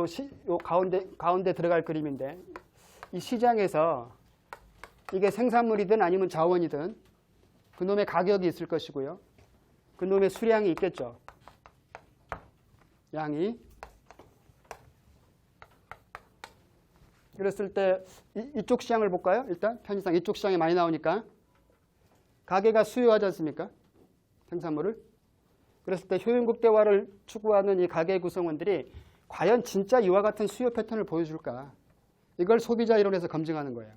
요, 시, 요 가운데 가운데 들어갈 그림인데 이 시장에서 이게 생산물이든 아니면 자원이든 그놈의 가격이 있을 것이고요. 그놈의 수량이 있겠죠. 양이 그랬을 때 이, 이쪽 시장을 볼까요? 일단 편의상 이쪽 시장에 많이 나오니까 가게가 수요하지 않습니까? 생산물을. 그랬을 때 효용국대화를 추구하는 이 가게 구성원들이 과연 진짜 이와 같은 수요 패턴을 보여줄까? 이걸 소비자 이론에서 검증하는 거예요.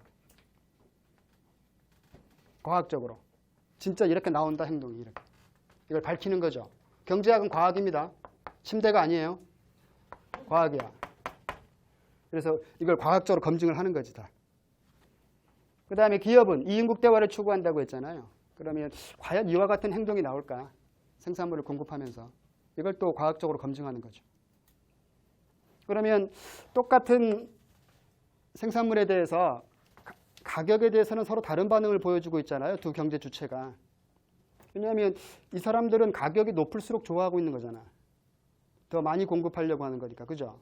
과학적으로. 진짜 이렇게 나온다 행동이 이렇게. 이걸 밝히는 거죠. 경제학은 과학입니다. 침대가 아니에요. 과학이야. 그래서 이걸 과학적으로 검증을 하는 거지 다. 그 다음에 기업은 이인국 대화를 추구한다고 했잖아요. 그러면 과연 이와 같은 행동이 나올까? 생산물을 공급하면서 이걸 또 과학적으로 검증하는 거죠. 그러면 똑같은 생산물에 대해서 가- 가격에 대해서는 서로 다른 반응을 보여주고 있잖아요. 두 경제 주체가. 왜냐하면 이 사람들은 가격이 높을수록 좋아하고 있는 거잖아. 더 많이 공급하려고 하는 거니까. 그죠?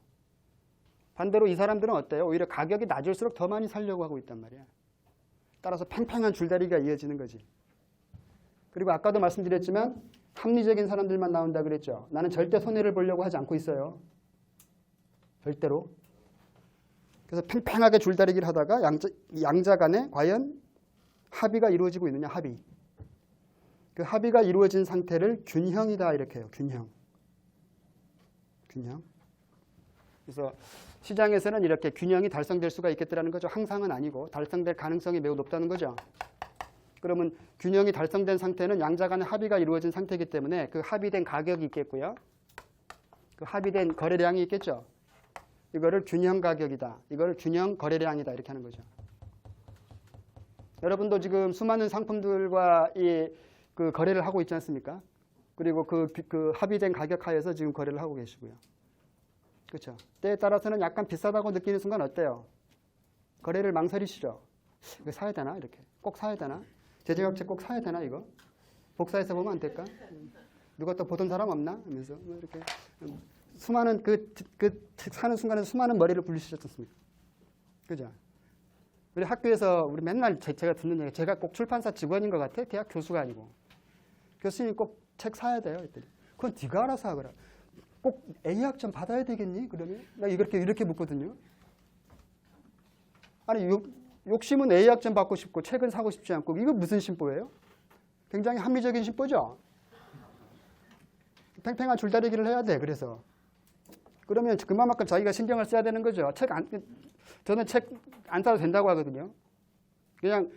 반대로 이 사람들은 어때요? 오히려 가격이 낮을수록 더 많이 살려고 하고 있단 말이야. 따라서 팽팽한 줄다리기가 이어지는 거지. 그리고 아까도 말씀드렸지만 합리적인 사람들만 나온다 그랬죠. 나는 절대 손해를 보려고 하지 않고 있어요. 절대로. 그래서 팽팽하게 줄다리기를 하다가 양자, 양자 간에 과연 합의가 이루어지고 있느냐, 합의. 그 합의가 이루어진 상태를 균형이다 이렇게 해요. 균형. 균형. 그래서 시장에서는 이렇게 균형이 달성될 수가 있겠다라는 거죠. 항상은 아니고 달성될 가능성이 매우 높다는 거죠. 그러면 균형이 달성된 상태는 양자 간의 합의가 이루어진 상태이기 때문에 그 합의된 가격이 있겠고요. 그 합의된 거래량이 있겠죠. 이거를 균형 가격이다. 이걸 균형 거래량이다. 이렇게 하는 거죠. 여러분도 지금 수많은 상품들과 이 그 거래를 하고 있지 않습니까? 그리고 그, 그 합의된 가격 하에서 지금 거래를 하고 계시고요. 그렇죠. 때에 따라서는 약간 비싸다고 느끼는 순간 어때요? 거래를 망설이시죠. 이거 사야 되나 이렇게 꼭 사야 되나? 제조업체 꼭 사야 되나 이거? 복사해서 보면 안 될까? 누가 또 보던 사람 없나? 하면서 뭐 이렇게 수많은 그, 그 사는 순간에 수많은 머리를 굴리시지 않습니까? 그죠? 우리 학교에서 우리 맨날 제, 가 듣는 얘기 제가 꼭 출판사 직원인 것 같아 대학 교수가 아니고 교수님 꼭 책 사야 돼요 했더니 그건 네가 알아서 하거라 꼭 A학 점 받아야 되겠니? 그러면 나 이렇게 이렇게 묻거든요. 아니 욕, 욕심은 A학 점 받고 싶고 책은 사고 싶지 않고 이거 무슨 심보예요? 굉장히 합리적인 심보죠. 팽팽한 줄다리기를 해야 돼. 그래서 그러면 그만큼 자기가 신경을 써야 되는 거죠. 책 안, 저는 책 안 사도 된다고 하거든요. 그냥